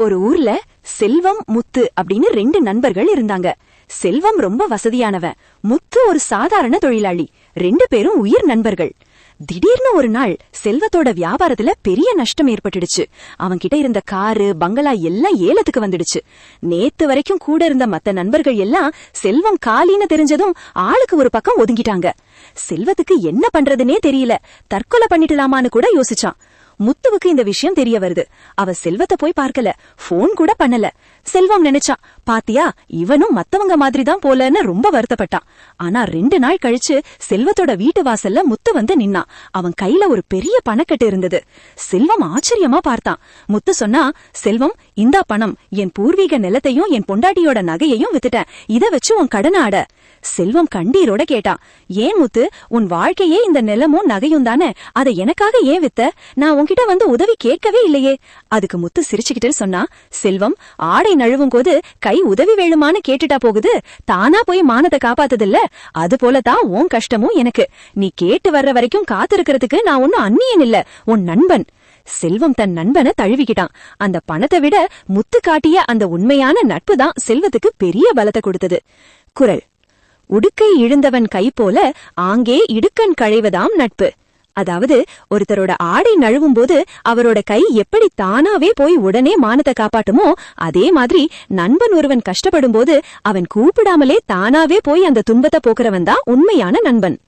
ஒரு ஊர்ல செல்வம் முத்து அப்படின்னு ரெண்டு நண்பர்கள் இருந்தாங்க. செல்வம் ரொம்ப வசதியானவன். முத்து ஒரு சாதாரண தொழிலாளி. ரெண்டு பேரும் உயிர் நண்பர்கள். திடீர்னு ஒரு நாள் செல்வத்தோட வியாபாரத்துல பெரிய நஷ்டம் ஏற்பட்டுடுச்சு. அவன்கிட்ட இருந்த காரு பங்களா எல்லாம் ஏலத்துக்கு வந்துடுச்சு. நேத்து வரைக்கும் கூட இருந்த மத்த நண்பர்கள் எல்லாம் செல்வம் காலின்னு தெரிஞ்சதும் ஆளுக்கு ஒரு பக்கம் ஒதுங்கிட்டாங்க. செல்வத்துக்கு என்ன பண்றதுனே தெரியல. தற்கொலை பண்ணிடலாமான்னு கூட யோசிச்சான். முத்துவுக்கு இந்த விஷயம் தெரிய வருது. அவ செல்வத்தை போய் பார்க்கல. ஃபோன் கூட பண்ணல. செல்வம் நினைச்சான் பாத்தியா இவனும் மத்தவங்க மாதிரி தான் போலன்னு ரொம்ப வருத்தப்பட்டான். ஆனா ரெண்டு நாள் கழிச்சு செல்வத்தோட வீட்டு வாசல்ல முத்து வந்து நின்னான். அவன் கையில ஒரு பெரிய பணக்கட்டு இருந்தது. செல்வம் ஆச்சரியமா பார்த்தான். முத்து சொன்னா செல்வம் இந்தா பணம். என் பூர்வீக நிலத்தையும் என் பொண்டாட்டியோட நகையையும் வித்துட்டேன். இத வச்சு உன் கடனை ஆட. செல்வம் கண்டீரோட கேட்டான். ஏன் முத்து? உன் வாழ்க்கையே இந்த நிலமும் நகையும் தானே? அதை எனக்காக ஏன் வித்த? நான் உன்கிட்ட வந்து உதவி கேட்கவே இல்லையே. அதுக்கு முத்து சிரிச்சுக்கிட்டு சொன்னா செல்வம் ஆடை நழுவும் போது கை உதவி வேணுமான்னு கேட்டுட்டா போகுது. தானா போய் மானத்தை காப்பாத்ததில்ல. அது போலதான் உன் கஷ்டமும் எனக்கு. நீ கேட்டு வர்ற வரைக்கும் காத்திருக்கிறதுக்கு நான் ஒன்னும் அந்நியன் இல்ல. உன் நண்பன். செல்வம் தன் நண்பனை தழுவிக்கிட்டான். அந்த பணத்தை விட முத்து காட்டிய அந்த உண்மையான நட்பு தான் செல்வத்துக்கு பெரிய பலத்தை கொடுத்தது. குரல். உடுக்கை இழுந்தவன் கை போல ஆங்கே இடுக்கண் கழைவதாம் நட்பு. அதாவது ஒருத்தரோட ஆடை நழுவும் போது அவரோட கை எப்படி தானாவே போய் உடனே மானத்தை காப்பாட்டுமோ அதே மாதிரி நண்பன் ஒருவன் கஷ்டப்படும் போது அவன் கூப்பிடாமலே தானாவே போய் அந்த துன்பத்தை போக்குறவன் தான் உண்மையான நண்பன்.